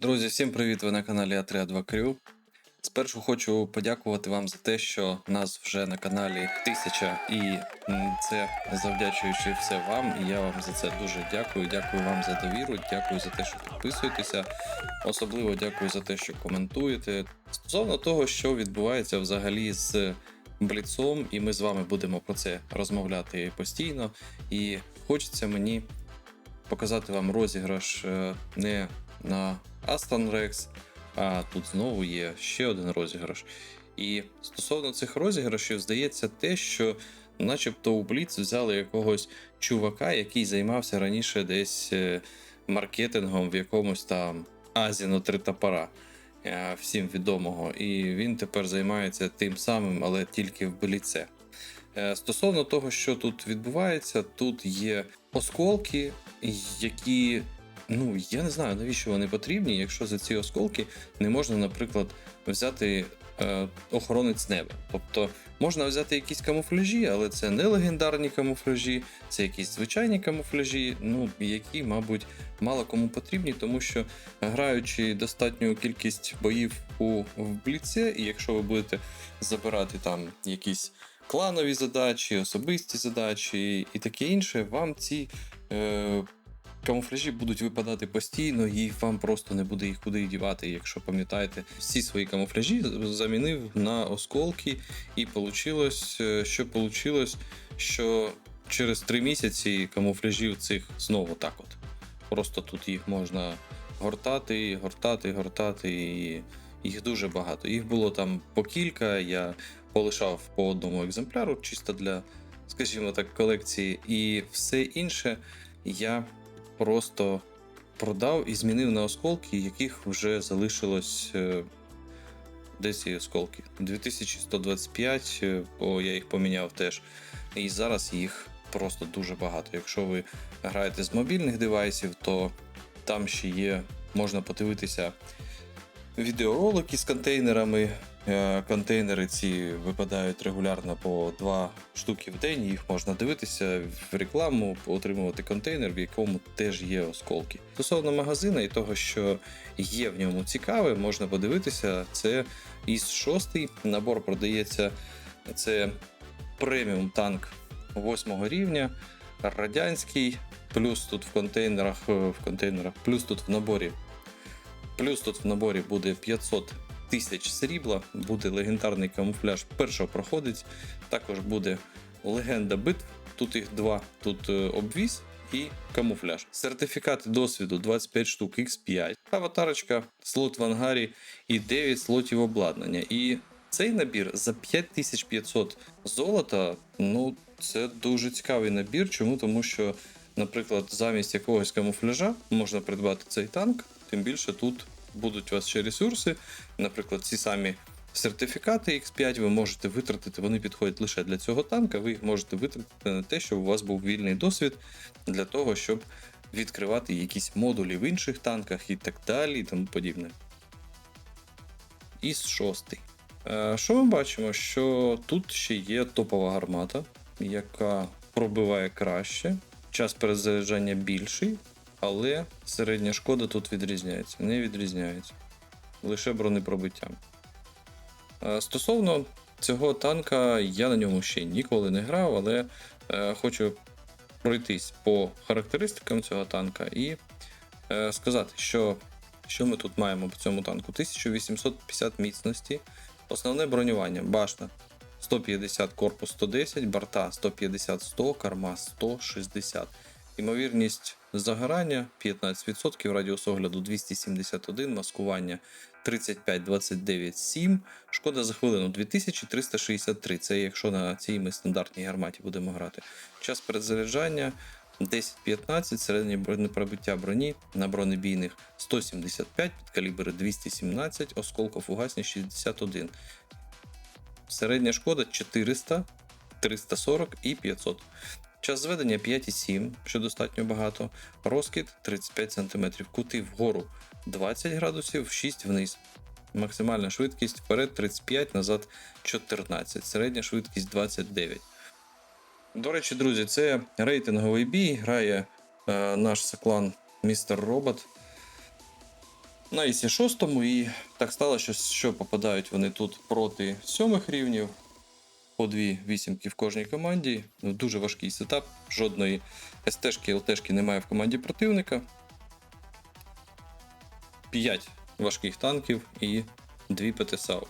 Друзі, всім привіт! Ви на каналі А32 Крю. Спершу хочу подякувати вам за те, що нас вже на каналі тисяча, і це завдячуючи все вам. І я вам за це дуже дякую. Дякую вам за довіру, дякую за те, що підписуєтеся. Особливо дякую за те, що коментуєте. Стосовно того, що відбувається взагалі з Бліцом, і ми з вами будемо про це розмовляти постійно. І хочеться мені показати вам розіграш е, не на Aston Rex, а тут знову є ще один розіграш. І стосовно цих розіграшів, здається те, що начебто у Blitz взяли якогось чувака, який займався раніше десь е, маркетингом в якомусь там Азіно три топора. е, Всім відомого, і він тепер займається тим самим, але тільки в Бліце. Е, Стосовно того, що тут відбувається, тут є осколки, які, ну я не знаю, навіщо вони потрібні, якщо за ці осколки не можна, наприклад, взяти е, охоронець неба. Тобто можна взяти якісь камуфляжі, але це не легендарні камуфляжі, це якісь звичайні камуфляжі, ну які, мабуть, мало кому потрібні, тому що граючи достатню кількість боїв у Бліце, і якщо ви будете забирати там якісь кланові задачі, особисті задачі і таке інше, вам ці е, камуфляжі будуть випадати постійно, і вам просто не буде їх куди дівати. Якщо пам'ятаєте, всі свої камуфляжі замінив на осколки, і получилось, е, що получилось, що через три місяці камуфляжів цих знову так от. Просто тут їх можна гортати, гортати, гортати, і їх дуже багато. Їх було там по кілька. Я полишав по одному екземпляру, чисто для, скажімо так, колекції, і все інше я просто продав і змінив на осколки, яких вже залишилось. десь Де ці осколки? 2125, е, бо я їх поміняв теж. І зараз їх просто дуже багато. Якщо ви граєте з мобільних девайсів, то там ще є, можна подивитися відеоролики з контейнерами. Е, Контейнери ці випадають регулярно по два штуки в день. Їх можна дивитися в рекламу, отримувати контейнер, в якому теж є осколки. Стосовно магазина і того, що є в ньому цікаве, можна подивитися. Це із 6 набор продається. Це преміум танк 8 рівня, радянський, плюс тут в контейнерах, е, в контейнерах, плюс тут в наборі. Плюс тут в наборі буде 500 тисяч срібла, буде легендарний камуфляж першого проходить. Також буде легенда битв. Тут їх два: тут е, обвіз і камуфляж. Сертифікати досвіду 25 штук X5, аватарочка, слот в ангарі і 9 слотів обладнання. І цей набір за 5500 золота. Ну, це дуже цікавий набір. Чому? Тому що, наприклад, замість якогось камуфляжа можна придбати цей танк, тим більше тут будуть у вас ще ресурси. Наприклад, ці самі сертифікати X5 ви можете витратити, вони підходять лише для цього танка. Ви їх можете витратити на те, щоб у вас був вільний досвід для того, щоб відкривати якісь модулі в інших танках і так далі, і тому подібне. Із шостий. Е, Що ми бачимо? Що тут ще є топова гармата, яка пробиває краще, час перезаряджання більший, але середня шкода тут відрізняється. Не відрізняється. Лише бронепробиттям. Е, Стосовно цього танка, я на ньому ще ніколи не грав, але е, хочу пройтись по характеристикам цього танка і е, сказати, що, що ми тут маємо по цьому танку. 1850 міцності, основне бронювання, башта 150, корпус 110, борта 150-100, корма 160. Ймовірність загорання 15%, радіус огляду 271, маскування 35, 29, 7, шкода за хвилину 2363. Це якщо на цій ми стандартній гарматі будемо грати. Час перезаряджання 10-15, середнє бронепробиття броні на бронебійних 175, підкалібри 217, осколков фугасні 61. Середня шкода 400, 340 і 500. Час зведення 5,7, що достатньо багато. Розкид 35 см. Кути вгору 20 градусів, 6 вниз. Максимальна швидкість вперед 35, назад 14. Середня швидкість 29. До речі, друзі, це рейтинговий бій. Грає е, наш соклан Містер Робот. на ІСі 6 і так сталося, що, попадають вони тут проти сьомих рівнів. По дві вісімки в кожній команді. Ну, Дуже важкий сетап. Жодної СТшки, ЛТшки немає в команді противника. 5 важких танків і 2 ПТСАУ.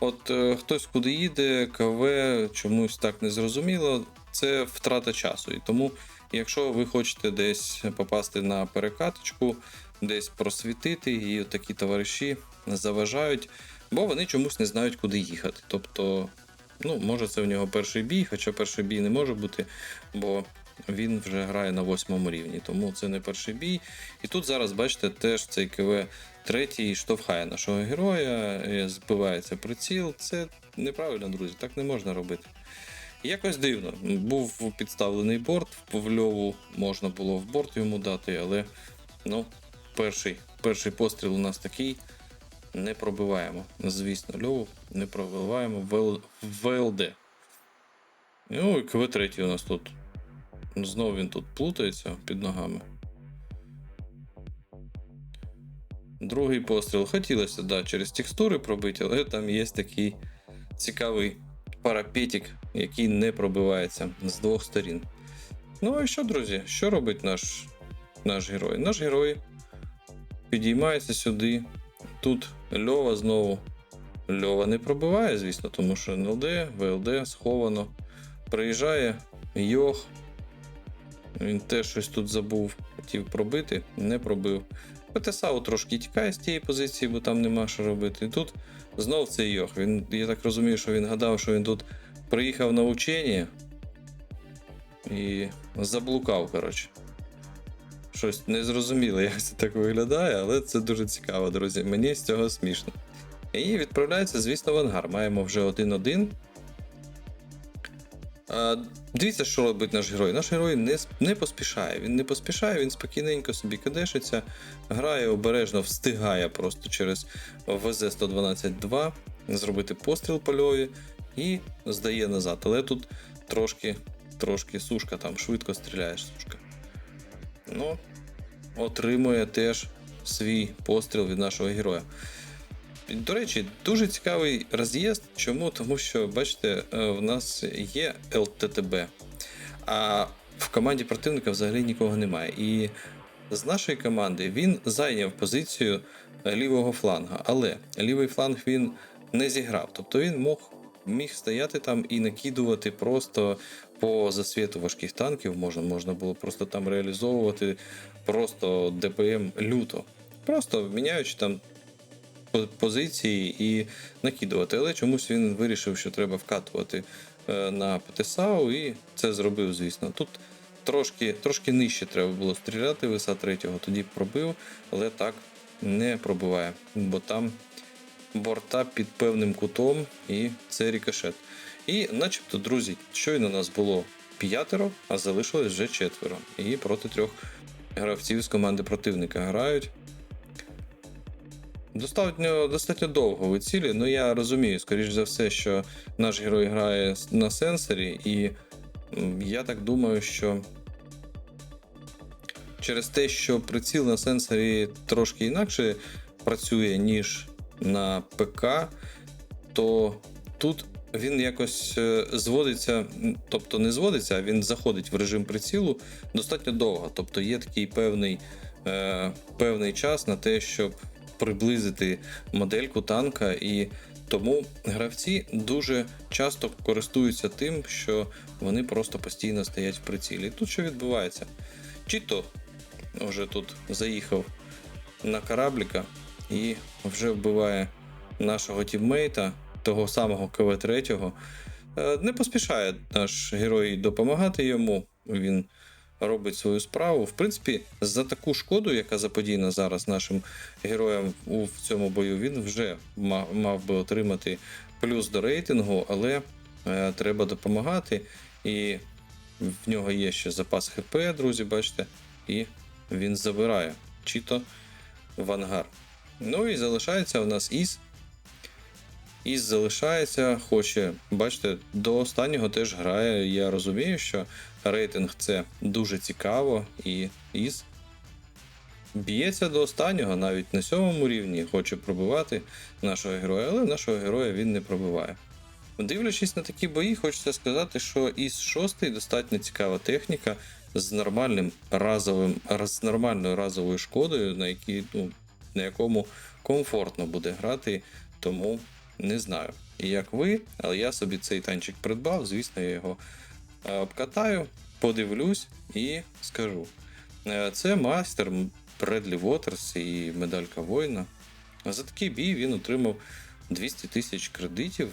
От е, хтось куди їде, КВ чомусь так не зрозуміло. Це втрата часу. І тому, якщо ви хочете десь попасти на перекаточку, десь просвітити, і такі товариші заважають, бо вони чомусь не знають, куди їхати. Тобто, ну, може, це в нього перший бій, хоча перший бій не може бути, бо він вже грає на восьмому рівні, тому це не перший бій. І тут зараз, бачите, теж цей КВ третій штовхає нашого героя, е, збивається приціл. Це неправильно, друзі, так не можна робити. Якось дивно. Був підставлений борт, в льову можна було в борт йому дати, але ну, перший, перший постріл у нас такий. Не пробиваємо. Звісно, льову не пробиваємо ВЛД. Ну і КВ-3 у нас тут. Знову він тут плутається під ногами. Другий постріл. Хотілося, да, через текстури пробити, але там є такий цікавий парапетик, який не пробивається з двох сторін. Ну і що, друзі, що робить наш, наш герой? Наш герой підіймається сюди. Тут Льова знову. Льова не пробиває, звісно, тому що НЛД, ВЛД сховано. Приїжджає Йох. Він теж щось тут забув, хотів пробити, не пробив. ПТСАУ трошки тікає з тієї позиції, бо там нема що робити. І тут знов цей Йох. Він, я так розумію, що він гадав, що він тут приїхав на учення і заблукав, коротше. Щось незрозуміло, як це так виглядає, але це дуже цікаво, друзі. Мені з цього смішно. І відправляється, звісно, в ангар. Маємо вже 1-1. А, Дивіться, що робить наш герой. Наш герой не, не поспішає. Він не поспішає, він спокійненько собі кадешиться, грає обережно, встигає просто через ВЗ-112-2 зробити постріл польові і здає назад. Але тут трошки, трошки сушка, там швидко стріляєш, сушка. Ну, отримує теж свій постріл від нашого героя. До речі, дуже цікавий роз'їзд. Чому? Тому що, бачите, е, в нас є ЛТТБ, а в команді противника взагалі нікого немає. І з нашої команди він зайняв позицію е, лівого фланга, але лівий фланг він не зіграв. Тобто він мог, міг стояти там і накидувати просто по засвіту важких танків. Можна, можна було просто там реалізовувати просто ДПМ люто. Просто міняючи там позиції і накидувати. Але чомусь він вирішив, що треба вкатувати е, на ПТСАУ, і це зробив, звісно. Тут трошки, трошки нижче треба було стріляти, виса третього, тоді пробив, але так не пробиває, бо там борта під певним кутом, і це рікошет. І начебто, друзі, щойно нас було п'ятеро, а залишилось вже четверо. І проти трьох гравців з команди противника грають. Достатньо, достатньо довго ви цілі, ну я розумію, скоріш за все, що наш герой грає на сенсорі, і я так думаю, що через те, що приціл на сенсорі трошки інакше працює, ніж на ПК, то тут він якось е, зводиться, тобто не зводиться, а він заходить в режим прицілу достатньо довго. Тобто є такий певний, е, певний час на те, щоб приблизити модельку танка, і тому гравці дуже часто користуються тим, що вони просто постійно стоять в прицілі. І тут що відбувається? Чи то вже тут заїхав на корабліка і вже вбиває нашого тіммейта, того самого КВ-3. Е, Не поспішає наш герой допомагати йому. Він робить свою справу. В принципі, за таку шкоду, яка заподіяна зараз нашим героям у цьому бою, він вже мав би отримати плюс до рейтингу, але е, треба допомагати. І в нього є ще запас ХП, друзі, бачите, і він забирає чито в ангар. Ну і залишається у нас Іс. Іс залишається, хоче, бачите, до останнього теж грає. Я розумію, що рейтинг це дуже цікаво, і Іс б'ється до останнього, навіть на сьомому рівні, хоче пробивати нашого героя, але нашого героя він не пробиває. Дивлячись на такі бої, хочеться сказати, що із 6 достатньо цікава техніка з нормальним разовим, з нормальною разовою шкодою, на, якій, ну, на якому комфортно буде грати, тому не знаю. І Як ви, але я собі цей танчик придбав, звісно, я його е, обкатаю, подивлюсь і скажу. Е, Це майстер Бредлі Вотерс і медалька воїна. За такий бій він отримав 200 тисяч кредитів.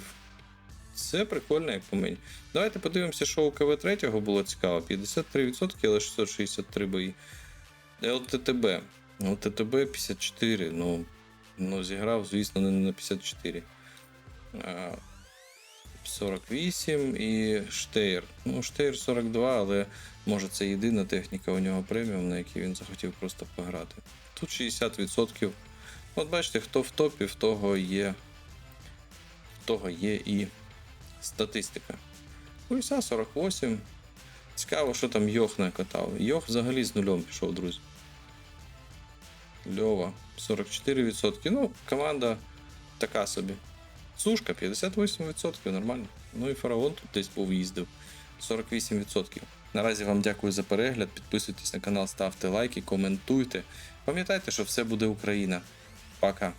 Це прикольно, як по мені. Давайте подивимося, що у КВ 3 було цікаво. 53%, але 663 бої. ЛТТБ. ЛТТБ 54. Ну, ну зіграв, звісно, не на 54. А, 48 і Штейр. Ну, Штейр 42, але може це єдина техніка у нього преміум, на якій він захотів просто пограти. Тут 60%. От бачите, хто в топі, в того є. В того є і статистика. Хуйса 48. Цікаво, що там Йох накатав. Йох взагалі з нульом пішов, друзі. Льова 44%. Ну, команда така собі. Сушка 58%, нормально. Ну і фараон тут десь був їздив. 48%. Наразі вам дякую за перегляд. Підписуйтесь на канал, ставте лайки, коментуйте. Пам'ятайте, що все буде Україна. Пока.